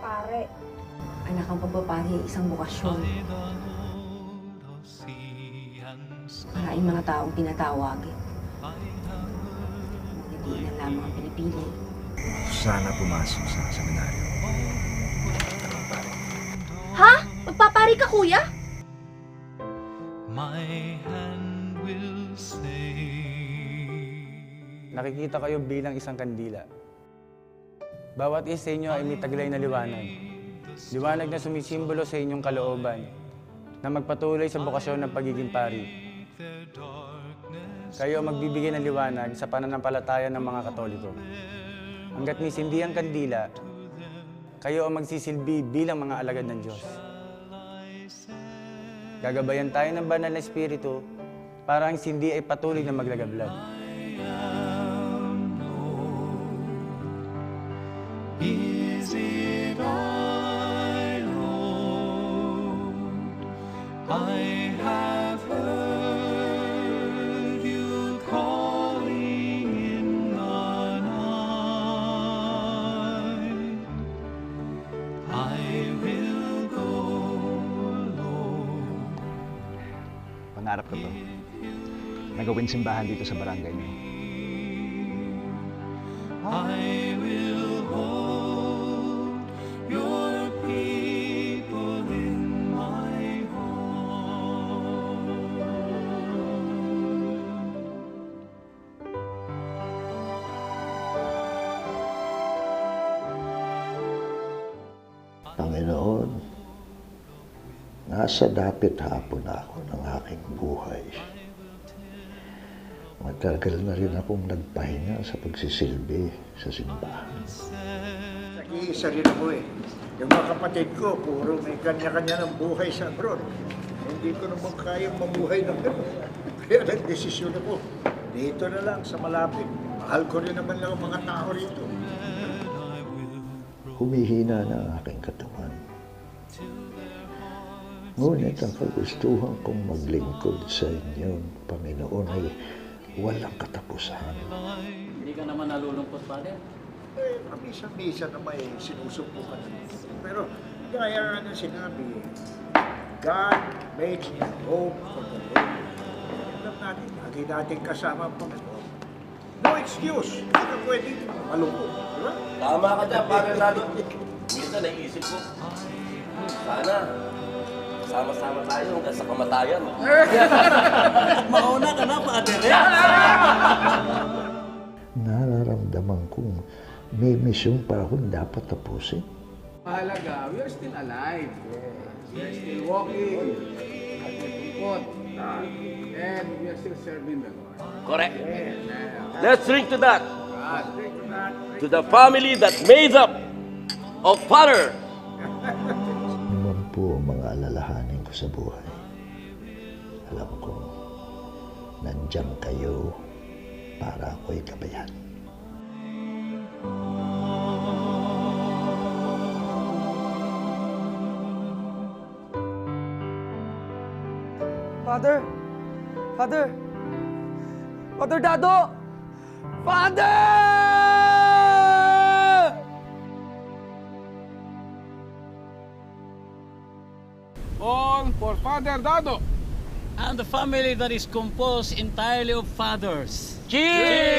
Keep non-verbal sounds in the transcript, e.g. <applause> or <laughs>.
pare. Anak ang pagpapari ay isang bukasyon. Maraming mga taong tinatawag. Ngunit di na lamang ang pinipili. Sana pumasok sa seminaryo. Ha? Magpapari ka, kuya? My hand will say. Nakikita kayo bilang isang kandila. Bawat isa sa inyo ay may taglay na liwanag. Liwanag na sumisimbolo sa inyong kalooban na magpatuloy sa bukasyon ng pagiging pari. Kayo magbibigay ng liwanag sa pananampalataya ng mga Katoliko. Hanggat may sindi ang kandila, kayo ang magsisilbi bilang mga alagad ng Diyos. Gagabayan tayo ng banal na espiritu para ang sindi ay patuloy na maglagablab. I have heard you calling in the night. I will go, Lord. Pangarap ko to. Nagawin simbahan dito sa barangay niyo. I Panginoon, nasa dapit hapon ako ng aking buhay. Matagal na rin akong nagpahinga sa pagsisilbi sa simbahan. Nag-iisa rin ako eh. Yung mga kapatid ko, puro may kanya-kanya ng buhay sa abroad. Hindi ko naman kayang mamuhay ng gano'n. <laughs> Kaya nag-desisyon ako. Dito na lang sa malapit. Mahal ko rin naman lang ang mga tao rito. Humihina na ang aking katawan. Ngunit ang kagustuhan kong maglingkod sa inyo, Panginoon, ay walang katapusan. Hindi ka naman nalulungkot, Father? Eh, pamisa-misa na may sinusubukan. Pero, gaya nga ng sinabi, God makes hope for the Lord. Alam natin, lagi natin kasama ang Panginoon. No excuse. Ka pwedeng malungkot. Di ba? Tama ka dyan, Father Lalo. Minsan naisip ko, sana sama-sama tayo hanggang sa kamatayan. <laughs> Mauna ka na, Father. <laughs> Nararamdaman kong may misyon pa akong dapat tapusin. Mahalaga, we are still alive. We are still walking. At tungkod. And we are still serving the Lord. Correct. Amen. Let's drink to that. To the family that made up of Father. Naman po ang mga alalahanin ko sa buhay. Alam ko, nandiyan kayo para ako'y gabayan. Father! Father! Father Dado! Father! All for Father Dado. And the family that is composed entirely of fathers. Cheers!